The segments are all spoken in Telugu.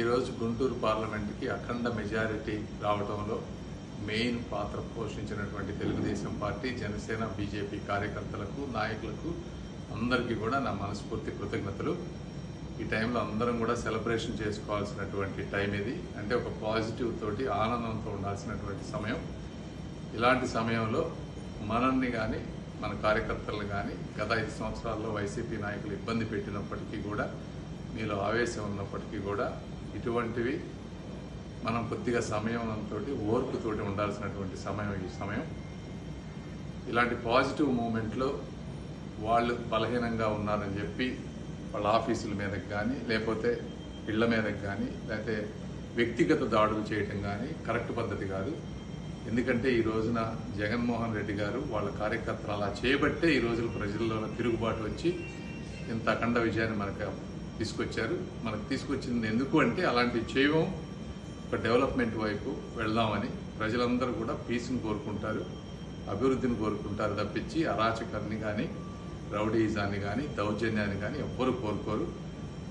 ఈరోజు గుంటూరు పార్లమెంట్కి అఖండ మెజారిటీ రావడంలో మెయిన్ పాత్ర పోషించినటువంటి తెలుగుదేశం పార్టీ జనసేన బీజేపీ కార్యకర్తలకు నాయకులకు అందరికీ కూడా నా మనస్ఫూర్తి కృతజ్ఞతలు. ఈ టైంలో అందరం కూడా సెలబ్రేషన్ చేసుకోవాల్సినటువంటి టైం ఇది. అంటే ఒక పాజిటివ్ తోటి ఆనందంతో ఉండాల్సినటువంటి సమయం. ఇలాంటి సమయంలో మనల్ని కానీ మన కార్యకర్తలను కానీ గత ఐదు సంవత్సరాల్లో వైసీపీ నాయకులు ఇబ్బంది పెట్టినప్పటికీ కూడా మీలో ఆవేశం ఉన్నప్పటికీ కూడా ఇటువంటివి మనం కొద్దిగా సమయంతో ఓర్పుతోటి ఉండాల్సినటువంటి సమయం ఈ సమయం. ఇలాంటి పాజిటివ్ మూమెంట్లో వాళ్ళు బలహీనంగా ఉన్నారని చెప్పి వాళ్ళ ఆఫీసుల మీదకి కానీ లేకపోతే ఇళ్ళ మీదకి కానీ లేకపోతే వ్యక్తిగత దాడులు చేయటం కానీ కరెక్ట్ పద్ధతి కాదు. ఎందుకంటే ఈ రోజున జగన్మోహన్ రెడ్డి గారు వాళ్ళ కార్యకర్తలు అలా చేయబట్టే ఈ రోజున ప్రజల్లోనే తిరుగుబాటు వచ్చి ఇంత అఖండ విజయాన్ని మనకు తీసుకొచ్చారు. మనకు తీసుకొచ్చింది ఎందుకు అంటే అలాంటివి చేయడం ఒక డెవలప్మెంట్ వైపు వెళ్దామని ప్రజలందరూ కూడా పీస్ని కోరుకుంటారు అభివృద్ధిని కోరుకుంటారు తప్పించి అరాచకాన్ని కానీ రౌడీజాన్ని కానీ దౌర్జన్యాన్ని కానీ ఎవ్వరూ కోరుకోరు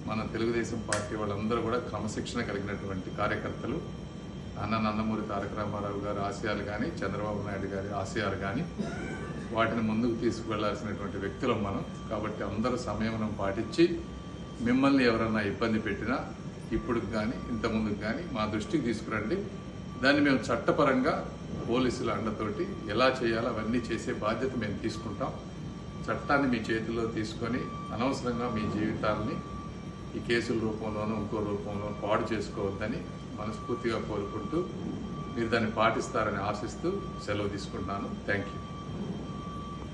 మన తెలుగుదేశం పార్టీ వాళ్ళందరూ కూడా క్రమశిక్షణ కలిగినటువంటి కార్యకర్తలు. అన్న నందమూరి తారక రామారావు గారి ఆశయాలు కానీ చంద్రబాబు నాయుడు గారి ఆశయాలు కానీ వాటిని ముందుకు తీసుకువెళ్ళాల్సినటువంటి వ్యక్తులం మనం. కాబట్టి అందరూ సంయమనం పాటించి మిమ్మల్ని ఎవరన్నా ఇబ్బంది పెట్టినా ఇప్పుడు కానీ ఇంతకుముందుకు కానీ మా దృష్టికి తీసుకురండి. దాన్ని మేము చట్టపరంగా పోలీసుల అండతోటి ఎలా చేయాలో అవన్నీ చేసే బాధ్యత మేము తీసుకుంటాం. చట్టాన్ని మీ చేతిలో తీసుకొని అనవసరంగా మీ జీవితాలని ఈ కేసుల రూపంలోనూ ఇంకో రూపంలో పాడు చేసుకోవద్దని మనస్ఫూర్తిగా కోరుకుంటూ మీరు దాన్ని పాటిస్తారని ఆశిస్తూ సెలవు తీసుకుంటున్నాను. Thank you